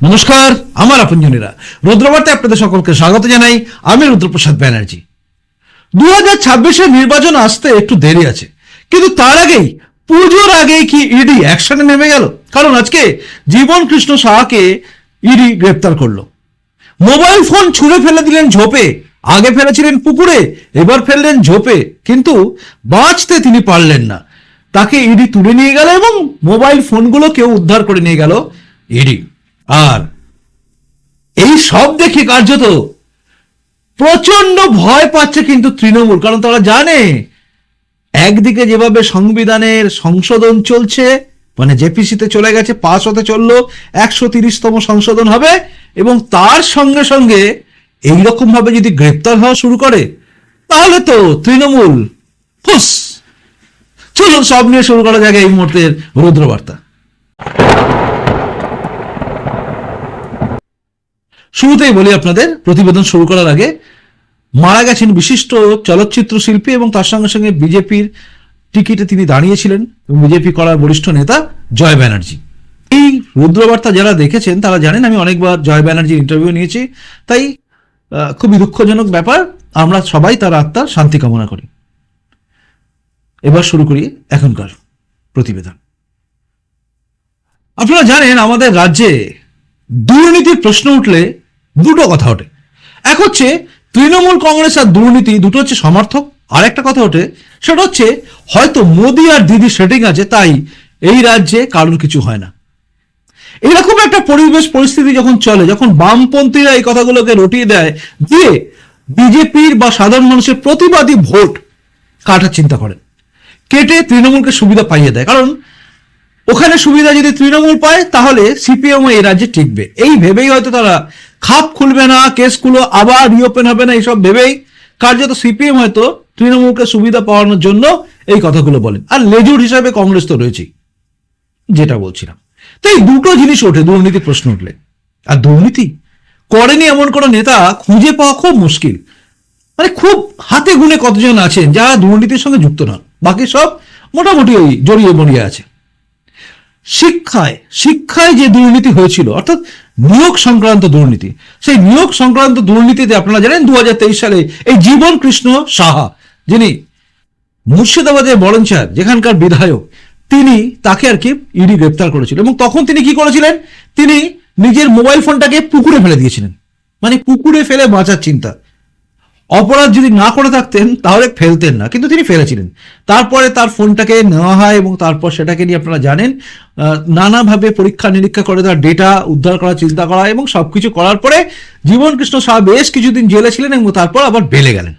নমস্কার, আমার আপনজনেরা। রুদ্রবার্তে আপনাদের সকলকে স্বাগত জানাই, আমি রুদ্রপ্রসাদ ব্যানার্জি। দু হাজার ছাব্বিশের নির্বাচন আসতে একটু দেরি আছে, কিন্তু তার আগেই, পুজোর আগেই কি ইডি অ্যাকশনে নেমে গেল? কারণ আজকে জীবন কৃষ্ণ সাহাকে ইডি গ্রেপ্তার করল। মোবাইল ফোন ছুঁড়ে ফেলে দিলেন ঝোপে, আগে ফেলেছিলেন পুকুরে, এবার ফেললেন ঝোপে, কিন্তু বাঁচতে তিনি পারলেন না। তাকে ইডি তুলে নিয়ে গেল এবং মোবাইল ফোনগুলো কেউ উদ্ধার করে নিয়ে গেল ইডি আর এই সব দেখে কার্যত প্রচণ্ড ভয় পাচ্ছে কিন্তু তৃণমূল, কারণ তারা জানে একদিকে যেভাবে সংবিধানের সংশোধন চলছে মানে জেপিসিতে চলে গেছে পাস হতে চলল, একশো তিরিশতম সংশোধন হবে, এবং তার সঙ্গে সঙ্গে এইরকম ভাবে যদি গ্রেপ্তার হওয়া শুরু করে, তাহলে তো তৃণমূল, ফুস! চলুন, সব নিয়ে শুরু করা যাক এই মুহূর্তের রুদ্রবার্তা। শুরুতেই বলি আপনাদের, প্রতিবেদন শুরু করার আগে, মারা গেছেন বিশিষ্ট চলচ্চিত্র শিল্পী এবং তার সঙ্গে সঙ্গে বিজেপির টিকিটে তিনি দাঁড়িয়েছিলেন এবং বিজেপি করার বরিষ্ঠ নেতা জয় ব্যানার্জি। এই রুদ্রবার্তা যারা দেখেছেন, তারা জানেন আমি অনেকবার জয় ব্যানার্জির ইন্টারভিউ নিয়েছি। তাই খুবই দুঃখজনক ব্যাপার, আমরা সবাই তার আত্মার শান্তি কামনা করি। এবার শুরু করি এখনকার প্রতিবেদন। আপনারা জানেন, আমাদের রাজ্যে দুর্নীতির প্রশ্ন উঠলে দুটো কথা ওঠে। এক হচ্ছে, তৃণমূল কংগ্রেস আর দুর্নীতি দুটো হচ্ছে সমর্থক। আর একটা কথা ওঠে, সেটা হচ্ছে, হয়তো মোদি আর দিদি সেটিং আছে, তাই এই রাজ্যে কারোর কিছু হয় না। এরকম একটা পরিবেশ, পরিস্থিতি যখন চলে, যখন বামপন্থীরা এই কথাগুলোকে রটিয়ে দেয়, দিয়ে বিজেপির বা সাধারণ মানুষের প্রতিবাদী ভোট কাটার চিন্তা করেন। কেটে তৃণমূলকে সুবিধা পাইয়ে দেয়। কারণ ওখানে সুবিধা যদি তৃণমূল পায়, তাহলে সিপিএম এই রাজ্যে টিকবে। এই ভেবেই হয়তো তারা খাপ খুলবে না, কেসগুলো আবার রিওপেন হবে না, এইসব ভেবেই কার্যত সিপিএম হয়তো তৃণমূলকে সুবিধা পাওয়ানোর জন্য এই কথাগুলো বলেন। আর লেজুর হিসাবে কংগ্রেস তো রয়েছেই, যেটা বলছিলাম। তো এই দুটো জিনিস ওঠে, দুর্নীতি প্রশ্ন উঠলে। আর দুর্নীতি করেনি এমন কোনো নেতা, খুঁজে পাওয়া খুব মুশকিল। মানে খুব হাতে গুনে কতজন আছেন যারা দুর্নীতির সঙ্গে যুক্ত নন। বাকি সব মোটামুটি ওই জড়িয়ে মরিয়ে আছে। শিক্ষায় শিক্ষায় যে দুর্নীতি হয়েছিল, অর্থাৎ নিয়োগ সংক্রান্ত দুর্নীতি, সেই নিয়োগ সংক্রান্ত দুর্নীতিতে আপনারা জানেন দু হাজার তেইশ সালে এই জীবন কৃষ্ণ সাহা, যিনি মুর্শিদাবাদের বরঞ্চার যেখানকার বিধায়ক, তিনি তাকে আর কি ইডি গ্রেপ্তার করেছিল এবং তখন তিনি কি করেছিলেন? তিনি নিজের মোবাইল ফোনটাকে পুকুরে ফেলে দিয়েছিলেন। মানে পুকুরে ফেলে বাঁচার চিন্তা। অপরাধ যদি না করে থাকতেন, তাহলে ফেলতেন না। কিন্তু তিনি ফেলেছিলেন। তারপরে তার ফোনটাকে নেওয়া হয় এবং তারপর সেটাকে নিয়ে আপনারা জানেন নানাভাবে পরীক্ষা নিরীক্ষা করে তার ডেটা উদ্ধার করার চিন্তা করা এবং সবকিছু করার পরে জীবন কৃষ্ণ শাহ বেশ কিছুদিন জেলে ছিলেন এবং তারপর আবার বেলে গেলেন।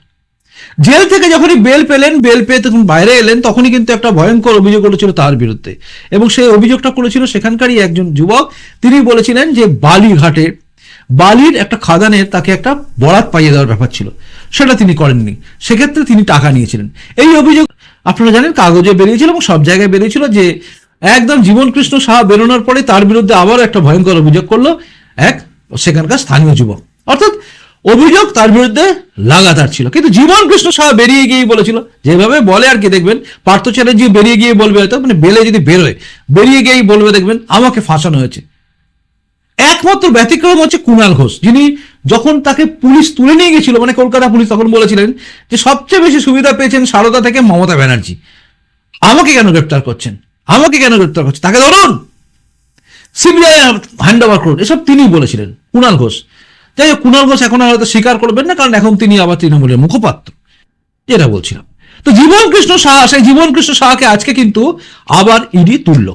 জেল থেকে যখনই বেল পেলেন বেল পেয়ে তখন বাইরে এলেন, তখনই কিন্তু একটা ভয়ঙ্কর অভিযোগ উঠেছিল তার বিরুদ্ধে। এবং সেই অভিযোগটা করেছিল সেখানকারই একজন যুবক। তিনি বলেছিলেন যে বালিঘাটে বালির একটা খাদানের তাকে একটা বরাত পাইয়ে দেওয়ার ব্যাপার ছিল। সেটা তিনি করেননি। সেক্ষেত্রে তিনি টাকা নিয়েছিলেন। এই অভিযোগ আপনারা জানেন, কাগজে বেরিয়েছিল এবং সব জায়গায় বেরিয়েছিল যে একদম জীবন কৃষ্ণ সাহা বেরোনোর পরে তার বিরুদ্ধে আবারও একটা ভয়ঙ্কর অভিযোগ করল এক সেখানকার স্থানীয় যুবক। অর্থাৎ অভিযোগ তার বিরুদ্ধে লাগাতার ছিল। কিন্তু জীবন কৃষ্ণ সাহা বেরিয়ে গিয়েই বলেছিল। যেভাবে বলে আর কি দেখবেন, পার্থ চ্যাটার্জি বেরিয়ে গিয়ে বলবে হয়তো মানে বেলে যদি বেরোয়, বেরিয়ে গিয়েই বলবে দেখবেন, আমাকে ফাঁসানো হয়েছে। একমাত্র ব্যতিক্রম হচ্ছে কুণাল ঘোষ, যিনি যখন তাকে পুলিশ তুলে নিয়ে গেছিল মানে কলকাতা পুলিশ তখন বলেছিলেন যে সবচেয়ে বেশি সুবিধা পেয়েছেন সারদা থেকে মমতা ব্যানার্জি। আমাকে কেন গ্রেপ্তার করছেন? আমাকে কেন গ্রেপ্তার করছেন? তাকে ধরুন! সিবিআই হ্যান্ড ওভার করুন। এসব তিনি বলেছিলেন, কুণাল ঘোষ। যাই হোক, কুণাল ঘোষ এখন হয়তো স্বীকার করবেন না, কারণ এখন তিনি আবার তৃণমূলের মুখপাত্র। যেটা বলছিলাম। তো জীবন কৃষ্ণ সাহা, সেই জীবন কৃষ্ণ সাহাকে আজকে কিন্তু আবার ইডি তুলল।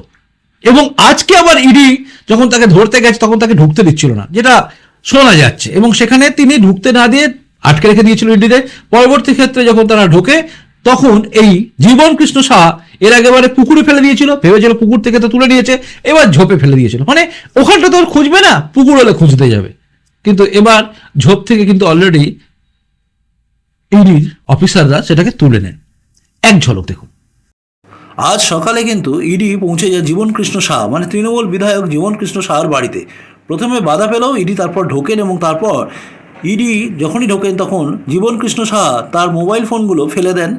এবং আজকে আবার ইডি যখন তাকে ধরতে গেছে, তখন তাকে ঢুকতে দিচ্ছিল না, যেটা শোনা যাচ্ছে। এবং সেখানে তিনি ঢুকতে না দিয়ে আটকে রেখে দিয়েছিল ইডিতে পরবর্তী ক্ষেত্রে যখন তারা ঢোকে, তখন এই জীবন কৃষ্ণ সাহা এর আগেবারে পুকুরে ফেলে দিয়েছিল, ভেবেছিল পুকুর থেকে তো তুলে নিয়েছে, এবার ঝোপে ফেলে দিয়েছিল। মানে ওখানটা তো খুঁজবে না, পুকুর হলে খুঁজতে যাবে। কিন্তু এবার ঝোপ থেকে কিন্তু অলরেডি ইডির অফিসাররা সেটাকে তুলে নেন। এক ঝলক দেখুন। আজ সকালে কিন্তু ইডি পৌঁছে যায় জীবন কৃষ্ণ শাহ মানে তৃণমূল বিধায়ক জীবন কৃষ্ণ শাহর বাড়িতে। প্রথমে বাধা পেলেও ইডি, তারপর ঢোকেন এবং তারপর ইডি যখনই ঢোকেন তখন জীবন কৃষ্ণ সাহা তার মোবাইল ফোনগুলো ফেলে দেন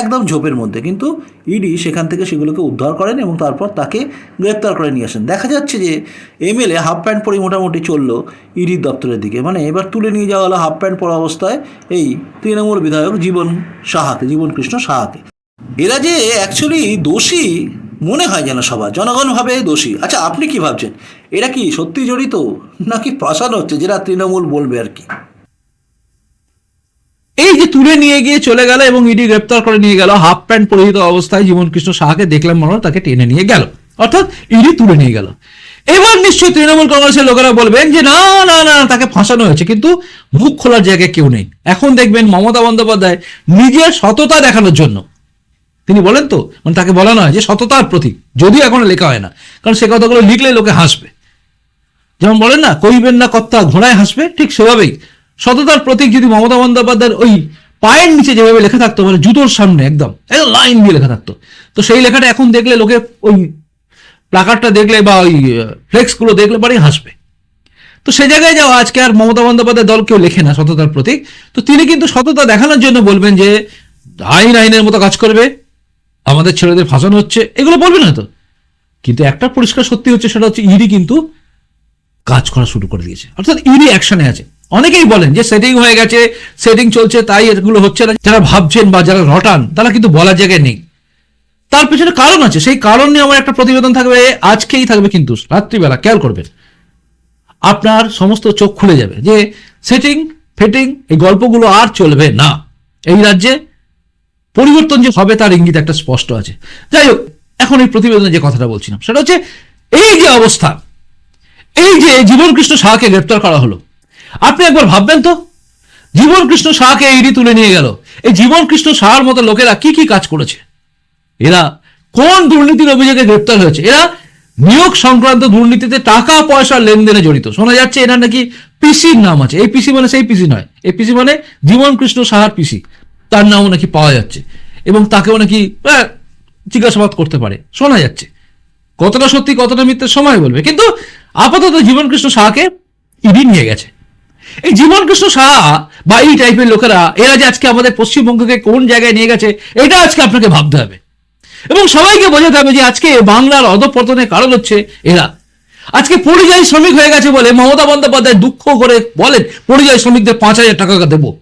একদম ঝোপের মধ্যে। কিন্তু ইডি সেখান থেকে সেগুলোকে উদ্ধার করেন এবং তারপর তাকে গ্রেপ্তার করে নিয়ে আসেন। দেখা যাচ্ছে যে এমএলএ হাফ প্যান্ট পরে মোটামুটি চলল ইডির দপ্তরের দিকে। মানে এবার তুলে নিয়ে যাওয়া হলো হাফ প্যান্ট পরা অবস্থায় এই তৃণমূল বিধায়ক জীবন সাহাকে জীবন কৃষ্ণ সাহাকে। এরা যে অ্যাকচুয়ালি দোষী, মনে হয় যেন সবার জনগণ ভাবে দোষী। আচ্ছা আপনি কি ভাবছেন? এরা কি সত্যি জড়িত? নাকি ফাঁসানো হচ্ছে, যেটা তৃণমূল বলবে আর কি? এই যে তুলে নিয়ে গিয়ে চলে গেল এবং ইডি গ্রেপ্তার করে নিয়ে গেল, হাফ প্যান্ট পরিহিত অবস্থায় জীবন কৃষ্ণ সাহাকে দেখলাম মনে তাকে টেনে নিয়ে গেল। অর্থাৎ ইডি তুলে নিয়ে গেল। এবার নিশ্চয়ই তৃণমূল কংগ্রেসের লোকেরা বলবেন যে, না না না, তাকে ফাঁসানো হয়েছে। কিন্তু মুখ খোলার জায়গায় কেউ নেই। এখন দেখবেন মমতা বন্দ্যোপাধ্যায় নিজের সততা দেখানোর জন্য তিনি বলেন তো মানে তাকে বলা নয় যে সততার প্রতীক, যদিও এখনও লেখা হয় না। কারণ সে কথাগুলো লিখলে লোকে হাসবে। যেমন বলেন না কইবেন না কর্তা ঘোড়ায় হাসবে, ঠিক সেভাবেই। সততার প্রতীক যদি মমতা বন্দ্যোপাধ্যায়ের ওই পায়ের নিচে যেভাবে লেখা থাকতো মানে জুতোর সামনে একদম একদম লাইন দিয়ে লেখা থাকতো, তো সেই লেখাটা এখন দেখলে লোকে ওই প্লাকারটা দেখলে বা ওই ফ্লেক্সগুলো দেখলে পরেই হাসবে। তো সে জায়গায় যাও আজকে আর মমতা বন্দ্যোপাধ্যায় দল কেউ লেখে না সততার প্রতীক। তো তিনি কিন্তু সততা দেখানোর জন্য বলবেন যে আইন আইনের মতো কাজ করবে আমাদের ছেলেদের ফাঁসানো হচ্ছে, এগুলো বলবে না তো কিন্তু একটা পরিষ্কার সত্যি হচ্ছে, সেটা হচ্ছে ইডি কিন্তু কাজ করা শুরু করে দিয়েছে। অর্থাৎ ইডি অ্যাকশনে আছে। অনেকেই বলেন যে সেটিং হয়ে গেছে, সেটিং চলছে, তাই এগুলো হচ্ছে না। যারা ভাবছেন বা যারা রটান, তারা কিন্তু বলার জায়গায় নেই। তার পেছনে কারণ আছে। সেই কারণ নিয়ে আমার একটা প্রতিবেদন থাকবে, আজকেই থাকবে কিন্তু, রাত্রিবেলা, খেয়াল করবেন। আপনার সমস্ত চোখ খুলে যাবে যে সেটিং, ফেটিং, এই গল্পগুলো আর চলবে না। এই রাজ্যে পরিবর্তন যে হবে তার ইঙ্গিত একটা স্পষ্ট আছে। যাই হোক, এখন এই প্রতিবেদনে যে কথাটা বলছিলাম, সেটা হচ্ছে এই যে অবস্থা, এই যে জীবন কৃষ্ণ শাহকে গ্রেপ্তার করা হলো, আপনি একবার ভাববেন তো জীবন কৃষ্ণ শাহকে ইডি তুলে নিয়ে গেল, এই জীবন কৃষ্ণ শাহর মতো লোকেরা কি কি কাজ করেছে? এরা কোন দুর্নীতির অভিযোগে গ্রেপ্তার হয়েছে? এরা নিয়োগ সংক্রান্ত দুর্নীতিতে টাকা, পয়সার লেনদেনে জড়িত। শোনা যাচ্ছে এনার নাকি পিসির নাম আছে। এই পিসি মানে সেই পিসি নয়। এই পিসি মানে জীবন কৃষ্ণ সাহার পিসি। তার নামও নাকি পাওয়া যাচ্ছে। এবং তাকেও নাকি জিজ্ঞাসাবাদ করতে পারে। শোনা যাচ্ছে। কতটা সত্যি, কতটা মিথ্যে, সময় বলবে। কিন্তু আপাতত জীবন কৃষ্ণ সাহাকে ইডি নিয়ে গেছে। এই জীবন কৃষ্ণ সাহা বা এই টাইপের লোকেরা, এরা যে আজকে আমাদের পশ্চিমবঙ্গকে কোন জায়গায় নিয়ে গেছে, এটা আজকে আপনাকে ভাবতে হবে। এবং সবাইকে বোঝাতে হবে যে আজকে বাংলার অধপতনের কারণ হচ্ছে এরা। আজকে পরিযায়ী শ্রমিক হয়ে গেছে বলে মমতা বন্দ্যোপাধ্যায় দুঃখ করে বলেন, পরিযায়ী শ্রমিকদের পাঁচ হাজার টাকা দেবো।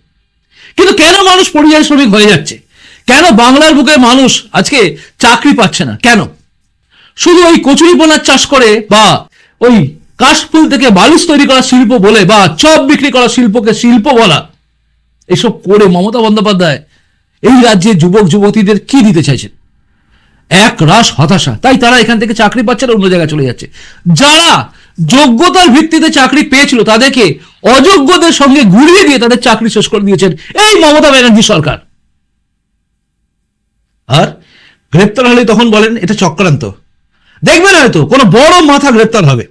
কিন্তু কেন মানুষ পরিযায়ী শ্রমিক হয়ে যাচ্ছে? কেন বাংলার বুকে মানুষ আজকে চাকরি পাচ্ছে না? কেন? শুধু ওই কচুরিপোনার চাষ করে বা ওই কাশফুল থেকে বালিশ তৈরি করা শিল্প বলে বা চপ বিক্রি করা শিল্পকে শিল্প বলা, এসব করে মমতা বন্দ্যোপাধ্যায় এই রাজ্যে যুবক, যুবতীদের কি দিতে চাইছেন? এক রাস হতাশা। তাই তারা এখান থেকে চাকরি পাচ্ছে না, অন্য জায়গায় চলে যাচ্ছে। যারা যোগ্যতার ভিত্তিতে চাকরি পেয়েছিল তাদেরকে অযোগ্যদের সঙ্গে গুলিয়ে দিয়ে তাদের চাকরি শেষ করে দিয়েছেন এই মমতা ব্যানার্জি সরকার। আর গ্রেপ্তার হলে তখন বলেন, এটা চক্রান্ত। দেখবেন হয়তো কোনো বড় মাথা গ্রেপ্তার হবে।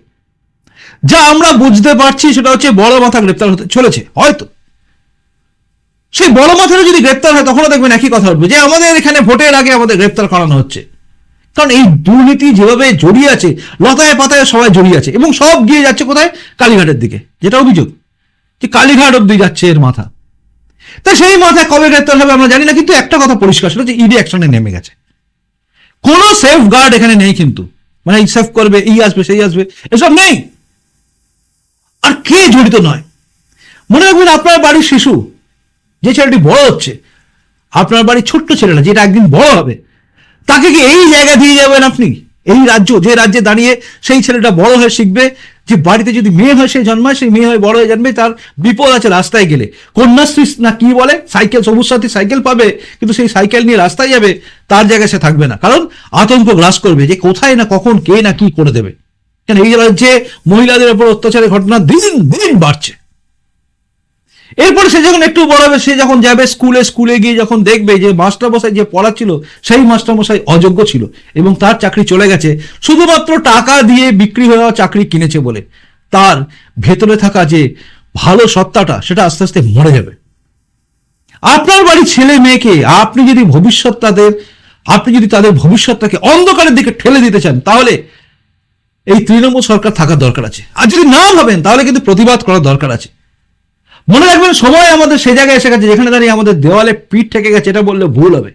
যা আমরা বুঝতে পারছি সেটা হচ্ছে বড় মাথা গ্রেপ্তার হতে চলেছে, হয়তো। সেই বড় মাথাটা যদি গ্রেপ্তার হয়, তখনও দেখবেন একই কথা উঠবে যে আমাদের এখানে ভোটের আগে আমাদের গ্রেপ্তার করানো হচ্ছে। কারণ এই দুর্নীতি যেভাবে জড়িয়ে আছে, লতায় পাতায় সবাই জড়িয়ে আছে এবং সব গিয়ে যাচ্ছে কোথায়? কালীঘাটের দিকে, যেটা অভিযোগ যে কালীঘাট অব্দি যাচ্ছে এর মাথা। তাই সেই মাথায় কবে গ্রেপ্তার হবে আমরা জানি না, কিন্তু একটা কথা পরিষ্কার সেটা হচ্ছে ইডি অ্যাকশনে নেমে গেছে। কোনো সেফ গার্ড এখানে নেই কিন্তু। মানে এই সেফ করবে, এই আসবে, সেই আসবে, এসব নেই। আর কে জড়িত নয়? মনে রাখবেন আপনার বাড়ির শিশু, যে ছেলেটি বড় হচ্ছে, আপনার বাড়ির ছোট্ট ছেলেটা, যেটা একদিন বড় হবে তাকে কি এই জায়গা দিয়ে যাবেন আপনি? এই রাজ্য, যে রাজ্যে দাঁড়িয়ে সেই ছেলেটা বড় হয়ে শিখবে, যে বাড়িতে যদি মেয়ে হয় সে জন্মায়, সেই মেয়ে হয়ে বড় হয়ে জানবে তার বিপদ আছে রাস্তায় গেলে। কন্যাশ্রী না কি বলে? সাইকেল, সবুজ সাথী সাইকেল পাবে, কিন্তু সেই সাইকেল নিয়ে রাস্তায় যাবে, তার জায়গায় সে থাকবে না। কারণ আতঙ্ক গ্রাস করবে যে কোথায় না কখন কে না কি করে দেবে। কেন এই রাজ্যে মহিলাদের উপর অত্যাচারের ঘটনা দিন দিন বাড়ছে। এরপরে সে যখন একটু বড় হবে, সে যখন যাবে স্কুলে স্কুলে গিয়ে যখন দেখবে যে মাস্টারমশাই যে পড়াচ্ছিল সেই মাস্টারমশাই অযোগ্য ছিল এবং তার চাকরি চলে গেছে। শুধুমাত্র টাকা দিয়ে বিক্রি হওয়া চাকরি কিনেছে বলে। তার ভেতরে থাকা যে ভালো সত্তাটা, সেটা আস্তে আস্তে মরে যাবে। আপনার বাড়ির ছেলে মেয়েকে আপনি যদি ভবিষ্যৎ তাদের আপনি যদি তাদের ভবিষ্যৎটাকে অন্ধকারের দিকে ঠেলে দিতে চান, তাহলে এই তৃণমূল সরকার থাকার দরকার আছে। আর যদি না ভাবেন, তাহলে কিন্তু প্রতিবাদ করার দরকার আছে। মনে রাখবেন, সময় আমাদের সে জায়গায় এসে গেছে, যেখানে দাঁড়িয়ে আমাদের দেওয়ালে পিঠ ঠেকে গেছে, এটা বললে ভুল হবে।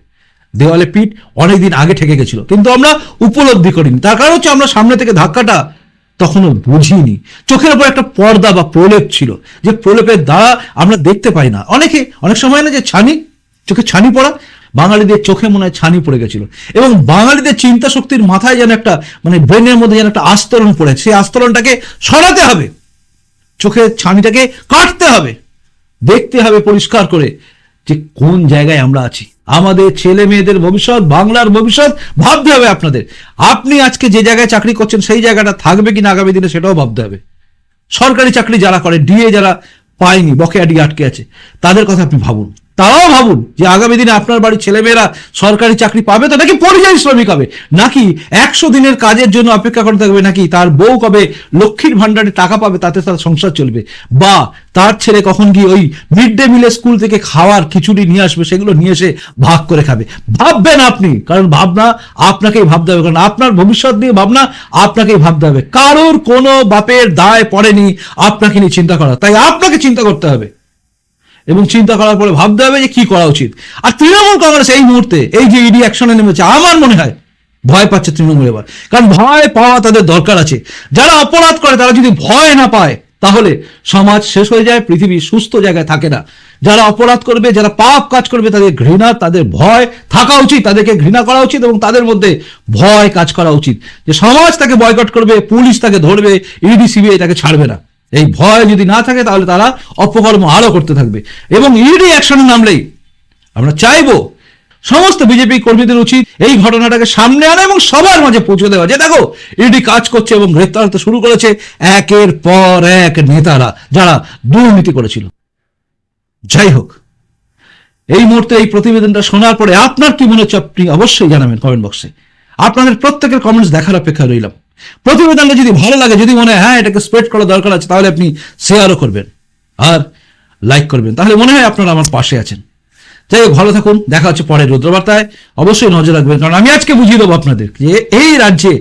দেওয়ালে পিঠ অনেকদিন আগে ঠেকে গেছিল, কিন্তু আমরা উপলব্ধি করিনি। তার কারণ হচ্ছে আমরা সামনে থেকে ধাক্কাটা তখনও বুঝিনি। চোখের উপর একটা পর্দা বা প্রলেপ ছিল, যে প্রলেপের দ্বারা আমরা দেখতে পাই না। অনেকে, অনেক সময় না যে ছানি, চোখে ছানি পড়া, বাঙালিদের চোখে মনে হয় ছানি পড়ে গেছিল। এবং বাঙালিদের চিন্তা শক্তির মাথায় যেন একটা মানে ব্রেনের মধ্যে যেন একটা আস্তরণ পড়ে, সেই আস্তরণটাকে সরাতে হবে। চোখের ছানিটাকে কাটতে হবে। দেখতে হবে পরিষ্কার করে যে কোন জায়গায় আমরা আছি। আমাদের ছেলে মেয়েদের ভবিষ্যৎ, বাংলার ভবিষ্যৎ ভাবতে হবে আপনাদের। আপনি আজকে যে জায়গায় চাকরি করছেন, সেই জায়গাটা থাকবে কিনা আগামী দিনে সেটাও ভাবতে হবে। সরকারি চাকরি যারা করে, ডিএ যারা পায়নি, বকেয়া ডিএ আটকে আছে, তাদের কথা আপনি ভাবুন। তারাও ভাবুন যে আগামী দিনে আপনার বাড়ির ছেলেমেয়েরা সরকারি চাকরি পাবে তো নাকি পরিযায়ী শ্রমিক হবে? নাকি একশো দিনের কাজের জন্য অপেক্ষা করতে থাকবে? নাকি তার বউ কবে লক্ষ্মীর ভান্ডারে টাকা পাবে তাতে তার সংসার চলবে? বা তার ছেলে কখন গিয়ে ওই মিড ডে মিলের স্কুল থেকে খাওয়ার খিচুড়ি নিয়ে আসবে, সেগুলো নিয়ে এসে ভাগ করে খাবে? ভাববেন আপনি, কারণ ভাবনা আপনাকেই ভাবতে হবে। কারণ আপনার ভবিষ্যৎ নিয়ে ভাবনা আপনাকেই ভাবতে হবে। কারোর কোনো বাপের দায় পড়েনি আপনাকে নিয়ে চিন্তা করা। তাই আপনাকে চিন্তা করতে হবে। এবং চিন্তা করার পরে ভাবতে হবে যে কি করা উচিত। আর তৃণমূল কংগ্রেস এই মুহূর্তে এই যে ইডি অ্যাকশনে নেমেছে, আমার মনে হয় ভয় পাচ্ছে তৃণমূল এবার। কারণ ভয় পাওয়া তাদের দরকার আছে। যারা অপরাধ করে, তারা যদি ভয় না পায়, তাহলে সমাজ শেষ হয়ে যায়, পৃথিবী সুস্থ জায়গায় থাকে না। যারা অপরাধ করবে, যারা পাপ কাজ করবে, তাদের ঘৃণা, তাদের ভয় থাকা উচিত, তাদেরকে ঘৃণা করা উচিত এবং তাদের মধ্যে ভয় কাজ করা উচিত। যে সমাজ তাকে বয়কট করবে, পুলিশ তাকে ধরবে ইডি সিবিআই তাকে ছাড়বে না। এই ভয় যদি না থাকে, তাহলে তারা অপকর্ম আরও করতে থাকবে। এবং ইডি অ্যাকশনে নামলেই আমরা চাইব সমস্ত বিজেপি কর্মীদের উচিত এই ঘটনাটাকে সামনে আনা এবং সবার মাঝে পৌঁছে দেওয়া। যে দেখো ইডি কাজ করছে এবং গ্রেফতার হতে শুরু করেছে একের পর এক নেতারা যারা দুর্নীতি করেছিল। যাই হোক, এই মুহূর্তে এই প্রতিবেদনটা শোনার পরে আপনার কি মনে হচ্ছে, আপনি অবশ্যই জানাবেন কমেন্ট বক্সে আপনাদের প্রত্যেকের কমেন্টস দেখার অপেক্ষা রইলাম। প্রতিবেদনটা যদি ভালো লাগে, যদি মনে হয় হ্যাঁ এটাকে স্প্রেড করা দরকার আছে, তাহলে আপনি শেয়ারও করবেন আর লাইক করবেন। তাহলে মনে হয় আপনারা আমার পাশে আছেন। যাই হোক, ভালো থাকুন, দেখা হচ্ছে পরে রুদ্রবার্তায়। অবশ্যই নজর রাখবেন, কারণ আমি আজকে বুঝিয়ে দেবো আপনাদের যে এই রাজ্যে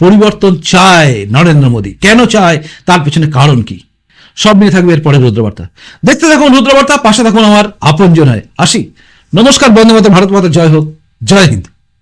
পরিবর্তন চায় নরেন্দ্র মোদী। কেন চায়? তার পেছনে কারণ কি? সব নিয়ে থাকবে এর পরে রুদ্রবার্তা। দেখতে থাকুন রুদ্রবার্তা, পাশে থাকুন আমার আপনজন হয় আসি। নমস্কার বন্ধু মাতা ভারত মাতা, জয় হোক, জয় হিন্দ।